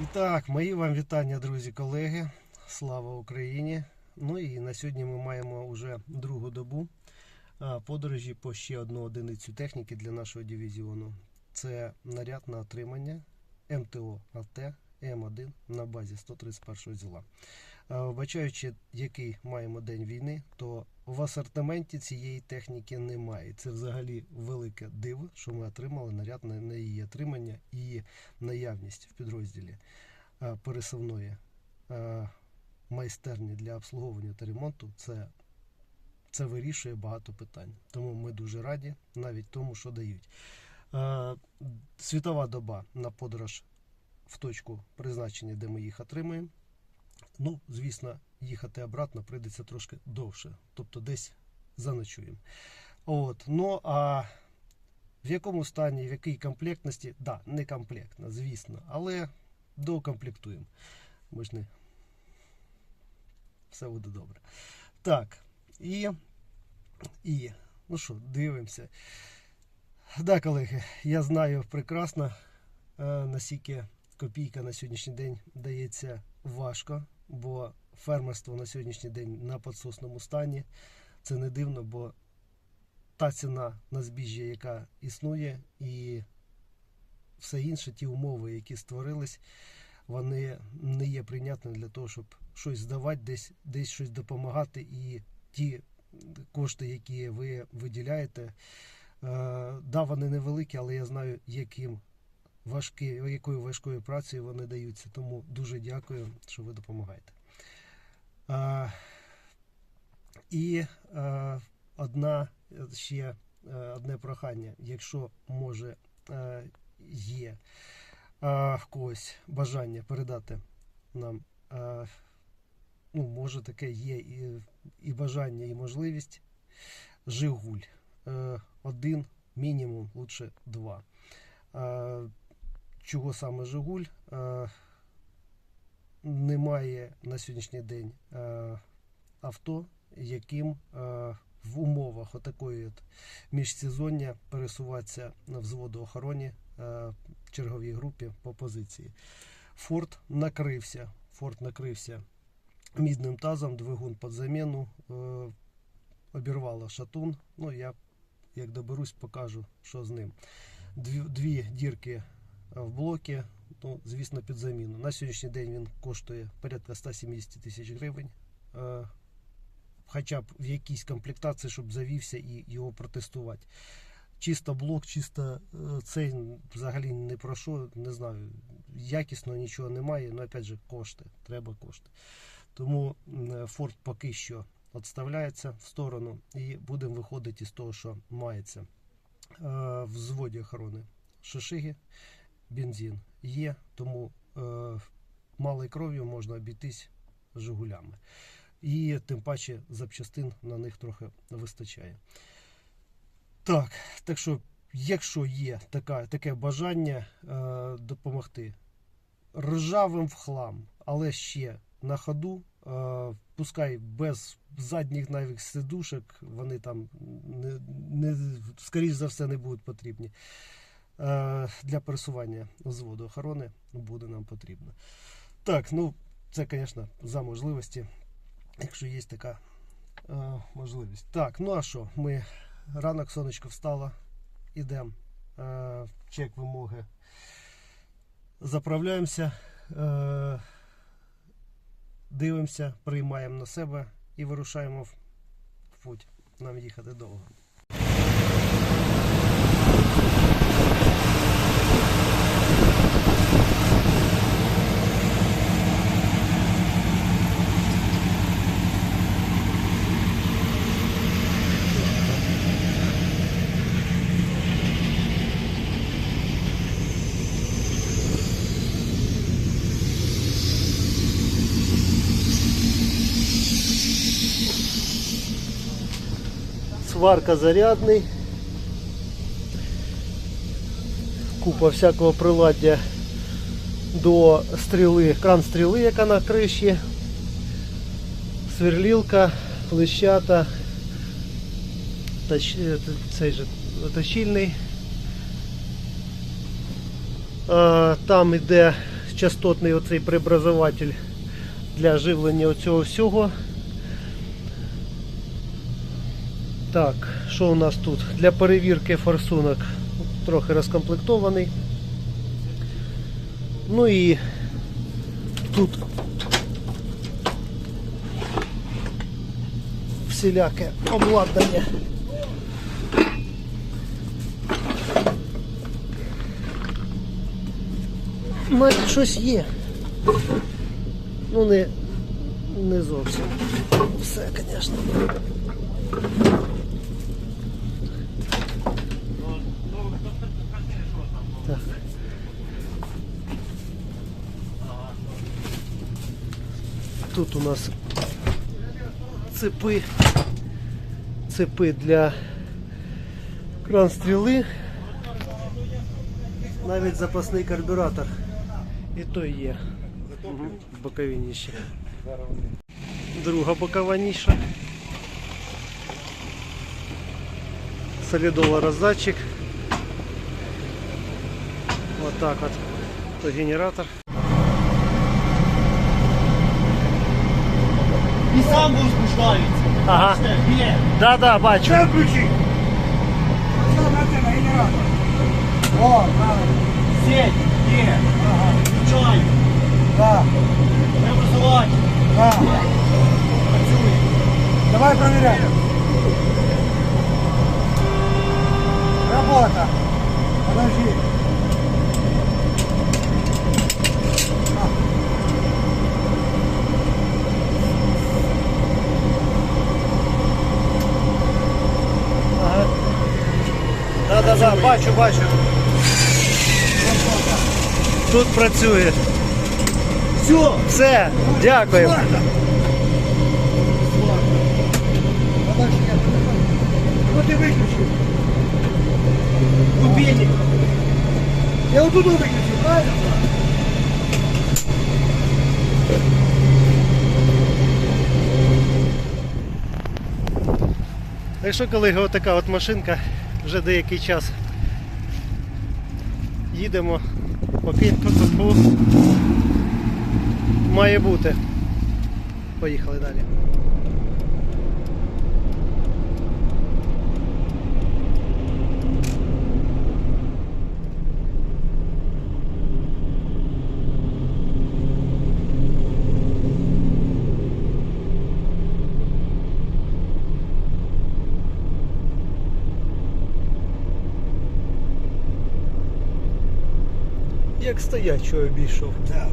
І так, мої вам вітання, друзі, колеги. Слава Україні! Ну і на сьогодні ми маємо вже другу добу подорожі по ще одну одиницю техніки для нашого дивізіону. Це наряд на отримання МТО АТ М1 на базі 131 зіла. А, Вбачаючи, який маємо день війни, то в асортименті цієї техніки немає. Це взагалі велике диво, що ми отримали наряд на, її отримання і наявність в підрозділі е, пересувної е, майстерні для обслуговування та ремонту. Це, це вирішує багато питань. Тому ми дуже раді навіть тому, що дають. Е, Світова доба на подорож в точку призначення, де ми їх отримаємо. Ну, звісно, їхати обратно прийдеться трошки довше, тобто десь заночуємо. От, ну а в якому стані, в якій комплектності? Да, не комплектна, звісно, але доукомплектуємо. Ми ж не все буде добре. Так, і, і ну що, дивимося. Да, колеги, я знаю прекрасно, е, наскільки копійка на сьогоднішній день дається важко, бо фермерство на сьогоднішній день на підсосному стані. Це не дивно, бо та ціна на збіжжя, яка існує, і все інше, ті умови, які створились, вони не є прийнятними для того, щоб щось здавати, десь, десь щось допомагати. І ті кошти, які ви виділяєте, е, да, вони невеликі, але я знаю, яким важкі, якою важкою працею вони даються. Тому дуже дякую, що ви допомагаєте. Е, і е, одна е, ще е, одне прохання, якщо може е, є е, в когось бажання передати нам, е, ну, може таке є і, і бажання, і можливість. Жигуль. Е, один, мінімум, лучше два. Чого саме Жигуль? Е, немає на сьогоднішній день е, авто, яким е, в умовах отакої от міжсезоння пересуватися на взводу охороні черговій групі по позиції. Форт накрився. Форт накрився мідним тазом, двигун під заміну, обірвало шатун. Ну, я як доберусь, покажу, що з ним. Дві, дві дірки в блокі, ну, звісно, під заміну. На сьогоднішній день він коштує порядка 170 тисяч гривень. Е, Хоча б в якійсь комплектації, щоб завівся і його протестувати. Чисто блок, чисто е, цей взагалі не про що, не знаю. Якісно нічого немає, але опять же кошти, треба кошти. Тому Форд поки що відставляється в сторону і будемо виходити з того, що мається. Е, В зводі охорони шишиги, бензин є, тому е, малою кров'ю можна обійтись Жигулями. І тим паче запчастин на них трохи вистачає. Так, так що, якщо є така, таке бажання е, допомогти ржавим в хлам, але ще на ходу, е, пускай без задніх навіть сидушок, вони там не, не, скоріш за все не будуть потрібні. Е, для пересування взводу охорони буде нам потрібно. Так, ну це, звісно, за можливості, якщо є така е, можливість. Так, ну а що, ми ранок сонечко встало, ідемо. Е, чек вимоги. Заправляємося, е, дивимося, приймаємо на себе і вирушаємо в путь. Нам їхати довго. Сварка зарядний. Купа всякого приладдя до стріли, кран стріли, яка на криші, сверлілка, плещата, тач, е, цей же точильний. Там іде частотний оцей преобразователь для живлення цього всього. Так, що у нас тут? Для перевірки форсунок трохи розкомплектований. Ну і тут всіляке обладнання. Навіть щось є. Ну не, не зовсім. Все, звісно. Тут у нас цепи, цепи для кран стріли, навіть запасний карбюратор. І той є. Мгм, В боковій ніші. Друга бокова ніша. Солідола роздатчик. Вот так вот. То генератор. І сам був спускається. Ага. Є. Да, да, бачу. Це включи. Що на тебе генератор? О, правильно. Сеть, є. Ага. Включай. Так. Преобразувати. Так. Працює. Давай проверяем. Работа. Подожди. Ага. Да, да, да, бачу, бачу. Тут працює. Все. Все, дякую. Подожди, я телефон. Ну ты выключил. Рубильник. Я вот тут выключил, правильно? Так що, колеги, отака от машинка вже деякий час. Їдемо, поки тут має бути. Поїхали далі. Як стоячого обійшов. Да.